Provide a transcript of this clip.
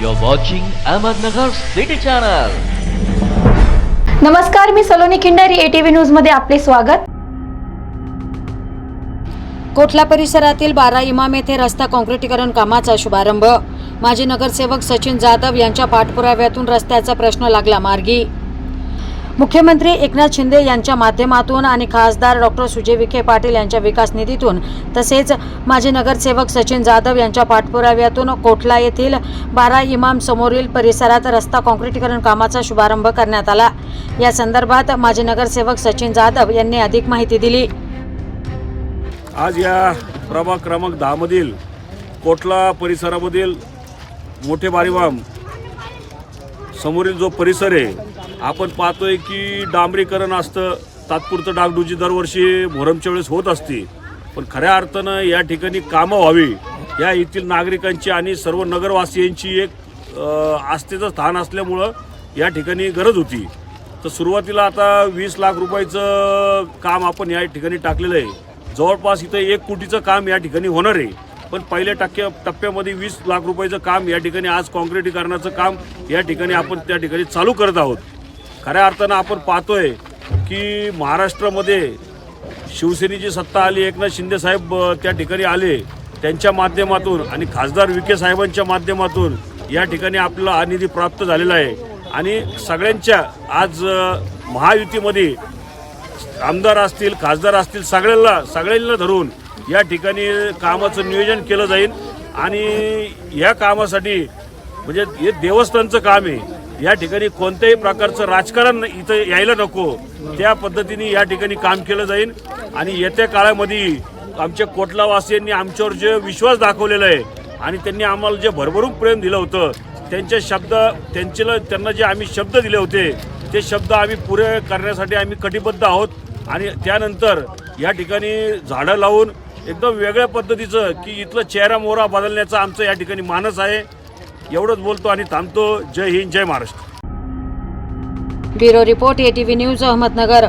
You're watching Ahmednagar City Channel. नमस्कार मी Saloni Khindari ATV न्यूजमध्ये आपले स्वागत. कोटला परिसरातील बारा इमाम येथे रस्ता काँक्रिटीकरण कामाचा शुभारंभ? माजी नगरसेवक सचिन जाधव यांच्या पाठपुराव्यातून रस्त्याचा प्रश्न लागला मार्गी. मुख्यमंत्री एकनाथ शिंदे यांच्या माध्यमातून आणि खासदार डॉक्टर सुजय विखे पाटील यांच्या विकास निधीतून तसेच माजी नगरसेवक सचिन जाधव यांच्या पाठपुराव्यातून कोटला येथील बारा इमाम समोरील परिसरात रस्ता काँक्रीटीकरण कामाचा शुभारंभ करण्यात आला. या संदर्भात माजी नगरसेवक सचिन जाधव यांनी अधिक माहिती दिली. आज या प्रभाग क्रमांक दहामधील कोटला परिसरामधील मोठे बारीवाम समोरील जो परिसर आहे आपण पाहतोय की डांबरीकरण असतं. तात्पुरतं डागडुजी दरवर्षी मोहरमच्या वेळेस होत असते. पण खऱ्या अर्थानं या ठिकाणी कामं व्हावी. या येथील नागरिकांची आणि सर्व नगरवासियांची एक आस्थेचं स्थान असल्यामुळं या ठिकाणी गरज होती. तर सुरुवातीला आता वीस लाख रुपयाचं काम आपण या ठिकाणी टाकलेलं आहे. जवळपास इथं एक कोटीचं काम या ठिकाणी होणार आहे. पण पहिल्या टक्क्या टप्प्यामध्ये वीस लाख रुपयाचं काम या ठिकाणी आज काँक्रिटीकरणाचं काम या ठिकाणी आपण त्या ठिकाणी चालू करत आहोत. खऱ्या अर्थानं आपण पाहतोय की महाराष्ट्रामध्ये शिवसेनेची सत्ता आली एकनाथ शिंदे साहेब त्या ठिकाणी आले त्यांच्या माध्यमातून आणि खासदार विखे साहेबांच्या माध्यमातून या ठिकाणी आपला हा निधी प्राप्त झालेला आहे. आणि सगळ्यांच्या आज महायुतीमध्ये आमदार असतील खासदार असतील सगळ्यांना सगळ्यांना धरून या ठिकाणी कामाचं नियोजन केलं जाईल. आणि या कामासाठी म्हणजे हे देवस्थानचं काम आहे. या ठिकाणी कोणत्याही प्रकारचं राजकारण इथं यायला नको. त्या पद्धतीने या ठिकाणी काम केलं जाईल आणि येत्या काळामध्ये आमच्या कोटलावासियांनी आमच्यावर जे विश्वास दाखवलेला आहे आणि त्यांनी आम्हाला जे भरभरून प्रेम दिलं होतं त्यांचे शब्द त्यांचे त्यांना जे आम्ही शब्द दिले होते ते शब्द आम्ही पुरे करण्यासाठी आम्ही कटिबद्ध आहोत. आणि त्यानंतर या ठिकाणी झाडं लावून एकदम वेगळ्या पद्धतीचं की इथलं चेहरा मोहरा बदलण्याचा आमचं या ठिकाणी मानस आहे. एवढंच बोलतो आणि थांबतो. जय हिंद जय Maharashtra. Bureau report ATV news Ahmednagar.